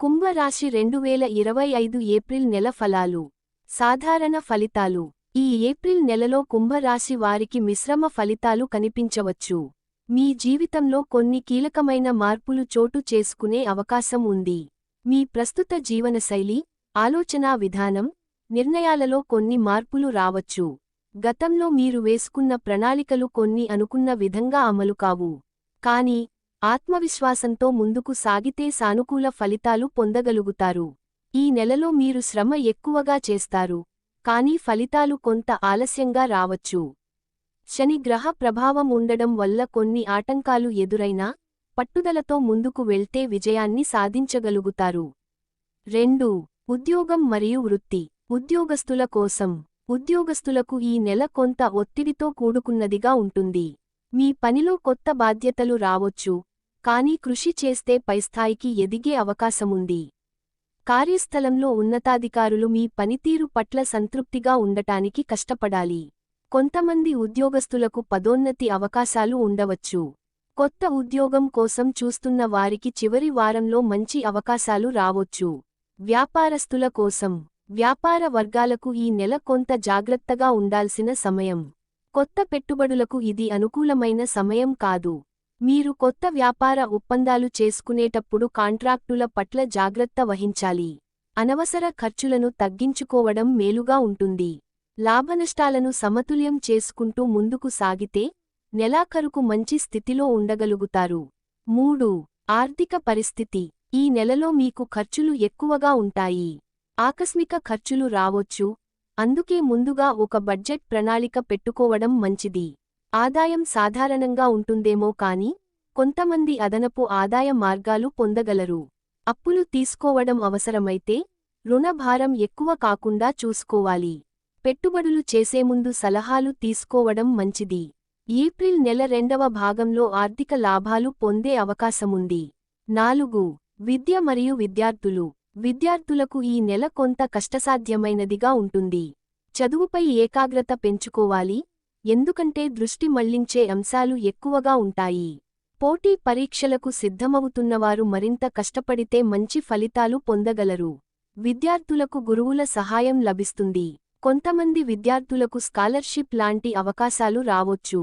కుంభరాశి రెండు వేల ఇరవై ఐదు ఏప్రిల్ నెల ఫలాలు. సాధారణ ఫలితాలు. ఈ ఏప్రిల్ నెలలో కుంభరాశి వారికి మిశ్రమ ఫలితాలు కనిపించవచ్చు. మీ జీవితంలో కొన్ని కీలకమైన మార్పులు చోటు చేసుకునే అవకాశం ఉంది. మీ ప్రస్తుత జీవనశైలి ఆలోచనా విధానం నిర్ణయాలలో కొన్ని మార్పులు రావచ్చు. గతంలో మీరు వేసుకున్న ప్రణాళికలు కొన్ని అనుకున్న విధంగా అమలు కావు. కానీ ఆత్మవిశ్వాసంతో ముందుకు సాగితే సానుకూల ఫలితాలు పొందగలుగుతారు. ఈ నెలలో మీరు శ్రమ ఎక్కువగా చేస్తారు కానీ ఫలితాలు కొంత ఆలస్యంగా రావచ్చు. శని గ్రహ ప్రభావం ఉండడం వల్ల కొన్ని ఆటంకాలు ఎదురైనా పట్టుదలతో ముందుకు వెళ్తే విజయాన్ని సాధించగలుగుతారు. రెండు ఉద్యోగం మరియు వృత్తి. ఉద్యోగస్తుల కోసం ఉద్యోగస్తులకు ఈ నెల కొంత ఒత్తిడితో కూడుకున్నదిగా ఉంటుంది. మీ పనిలో కొత్త బాధ్యతలు రావచ్చు కానీ కృషి చేస్తే పైస్థాయికి ఎదిగే అవకాశముంది. కార్యస్థలంలో ఉన్నతాధికారులు మీ పనితీరు పట్ల సంతృప్తిగా ఉండటానికి కష్టపడాలి. కొంతమంది ఉద్యోగస్తులకు పదోన్నతి అవకాశాలు ఉండవచ్చు. కొత్త ఉద్యోగం కోసం చూస్తున్న వారికి చివరి వారంలో మంచి అవకాశాలు రావొచ్చు. వ్యాపారస్తుల కోసం వ్యాపార వర్గాలకు ఈ నెల కొంత జాగ్రత్తగా ఉండాల్సిన సమయం. కొత్త పెట్టుబడులకు ఇది అనుకూలమైన సమయం కాదు. మీరు కొత్త వ్యాపార ఒప్పందాలు చేసుకునేటప్పుడు కాంట్రాక్టుల పట్ల జాగ్రత్త వహించాలి. అనవసర ఖర్చులను తగ్గించుకోవడం మేలుగా ఉంటుంది. లాభనష్టాలను సమతుల్యం చేసుకుంటూ ముందుకు సాగితే నెలాఖరుకు మంచి స్థితిలో ఉండగలుగుతారు. మూడు. ఆర్థిక పరిస్థితి. ఈ నెలలో మీకు ఖర్చులు ఎక్కువగా ఉంటాయి. ఆకస్మిక ఖర్చులు రావొచ్చు. అందుకే ముందుగా ఒక బడ్జెట్ ప్రణాళిక పెట్టుకోవడం మంచిది. ఆదాయం సాధారణంగా ఉంటుందేమో కాని కొంతమంది అదనపు ఆదాయ మార్గాలు పొందగలరు. అప్పులు తీసుకోవడం అవసరమైతే రుణభారం ఎక్కువ కాకుండా చూసుకోవాలి. పెట్టుబడులు చేసే ముందు సలహాలు తీసుకోవడం మంచిది. ఏప్రిల్ నెల రెండవ భాగంలో ఆర్థిక లాభాలు పొందే అవకాశముంది. నాలుగు. విద్య మరియు విద్యార్థులు. విద్యార్థులకు ఈ నెల కొంత కష్టసాధ్యమైనదిగా ఉంటుంది. చదువుపై ఏకాగ్రత పెంచుకోవాలి. ఎందుకంటే దృష్టి మళ్ళించే అంశాలు ఎక్కువగా ఉంటాయి. పోటీ పరీక్షలకు సిద్ధమవుతున్నవారు మరింత కష్టపడితే మంచి ఫలితాలు పొందగలరు. విద్యార్థులకు గురువుల సహాయం లభిస్తుంది. కొంతమంది విద్యార్థులకు స్కాలర్షిప్ లాంటి అవకాశాలు రావొచ్చు.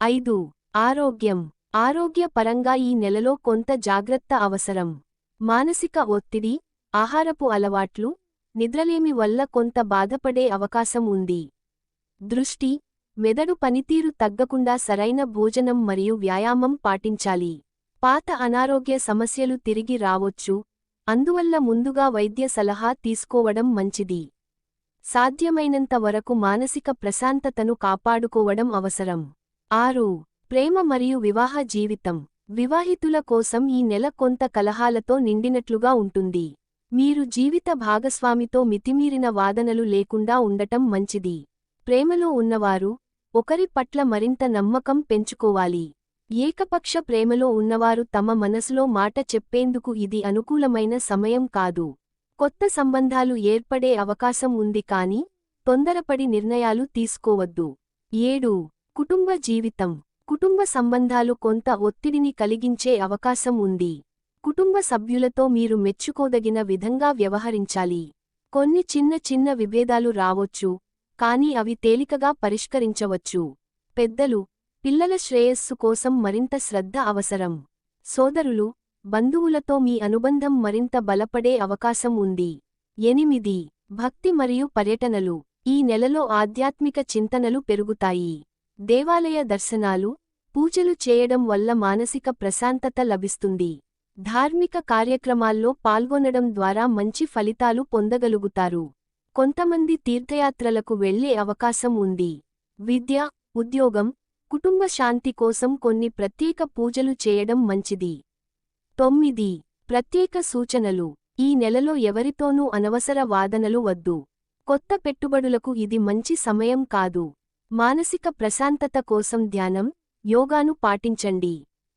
ఐదు. ఆరోగ్యం. ఆరోగ్య పరంగా ఈ నెలలో కొంత జాగ్రత్త అవసరం. మానసిక ఒత్తిడి ఆహారపు అలవాట్లు నిద్రలేమి వల్ల కొంత బాధపడే అవకాశం ఉంది. దృష్టి మెదడు పనితీరు తగ్గకుండా సరైన భోజనం మరియు వ్యాయామం పాటించాలి. పాత అనారోగ్య సమస్యలు తిరిగి రావొచ్చు. అందువల్ల ముందుగా వైద్య సలహా తీసుకోవడం మంచిది. సాధ్యమైనంత వరకు మానసిక ప్రశాంతతను కాపాడుకోవడం అవసరం. ఆరు ప్రేమ మరియు వివాహ జీవితం. వివాహితుల కోసం ఈ నెల కొంత కలహాలతో నిండినట్లుగా ఉంటుంది. మీరు జీవిత భాగస్వామితో మితిమీరిన వాదనలు లేకుండా ఉండటం మంచిది. ప్రేమలో ఉన్నవారు ఒకరి పట్ల మరింత నమ్మకం పెంచుకోవాలి. ఏకపక్ష ప్రేమలో ఉన్నవారు తమ మనసులో మాట చెప్పేందుకు ఇది అనుకూలమైన సమయం కాదు. కొత్త సంబంధాలు ఏర్పడే అవకాశం ఉంది కాని తొందరపడి నిర్ణయాలు తీసుకోవద్దు. ఏడు కుటుంబ జీవితం. కుటుంబ సంబంధాలు కొంత ఒత్తిడిని కలిగించే అవకాశం ఉంది. కుటుంబ సభ్యులతో మీరు మెచ్చుకోదగిన విధంగా వ్యవహరించాలి. కొన్ని చిన్న చిన్న విభేదాలు రావొచ్చు. కాని అవి తేలికగా పరిష్కరించవచ్చు. పెద్దలు పిల్లల శ్రేయస్సు కోసం మరింత శ్రద్ధ అవసరం. సోదరులు బంధువులతో మీ అనుబంధం మరింత బలపడే అవకాశం ఉంది. ఎనిమిది భక్తి మరియు పర్యటనలు. ఈ నెలలో ఆధ్యాత్మిక చింతనలు పెరుగుతాయి. దేవాలయ దర్శనాలు పూజలు చేయడం వల్ల మానసిక ప్రశాంతత లభిస్తుంది. ధార్మిక కార్యక్రమాల్లో పాల్గొనడం ద్వారా మంచి ఫలితాలు పొందగలుగుతారు. కొంతమంది తీర్థయాత్రలకు వెళ్ళే అవకాశం ఉంది. విద్య ఉద్యోగం కుటుంబ శాంతి కోసం కొన్ని ప్రత్యేక పూజలు చేయడం మంచిది. తొమ్మిది. ప్రత్యేక సూచనలు. ఈ నెలలో ఎవరితోనూ అనవసర వాదనలు వద్దు. కొత్త పెట్టుబడులకు ఇది మంచి సమయం కాదు. మానసిక ప్రశాంతత కోసం ధ్యానం యోగాను పాటించండి.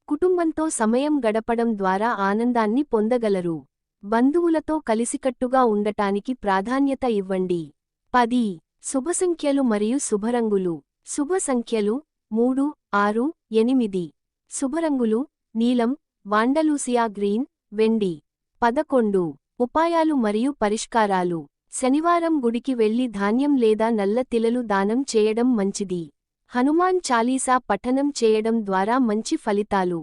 కుటుంబంతో సమయం గడపడం ద్వారా ఆనందాన్ని పొందగలరు. బంధువులతో కలిసికట్టుగా ఉండటానికి ప్రాధాన్యత ఇవ్వండి. పది. శుభసంఖ్యలు మరియు శుభరంగులు. శుభ సంఖ్యలు మూడు ఆరు ఎనిమిది. శుభరంగులు నీలం వాండలూసియా గ్రీన్ వెండి. పదకొండు. ఉపాయాలు మరియు పరిష్కారాలు. శనివారం గుడికి వెళ్ళి ధాన్యం లేదా నల్ల తిలలు దానం చేయడం మంచిది. హనుమాన్ చాలీసా పఠనం చేయడం ద్వారా మంచి ఫలితాలు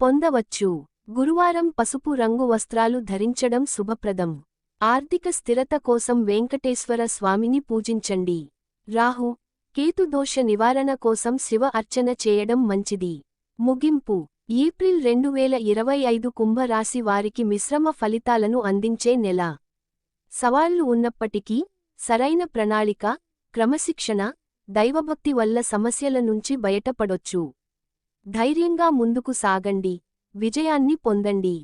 పొందవచ్చు. గురువారం పసుపు రంగు వస్త్రాలు ధరించడం శుభప్రదం. ఆర్థిక స్థిరత కోసం వెంకటేశ్వర స్వామిని పూజించండి. రాహు కేతు దోష నివారణ కోసం శివ అర్చన చేయడం మంచిది. ముగింపు ఏప్రిల్ రెండు వేల ఇరవై ఐదు కుంభరాశి వారికి మిశ్రమ ఫలితాలను అందించే నెల. సవాళ్ళు ఉన్నప్పటికీ సరైన ప్రణాళిక క్రమశిక్షణ దైవభక్తి వల్ల సమస్యల నుంచి బయటపడొచ్చు. ధైర్యంగా ముందుకు సాగండి. విజయాన్ని పొందండి.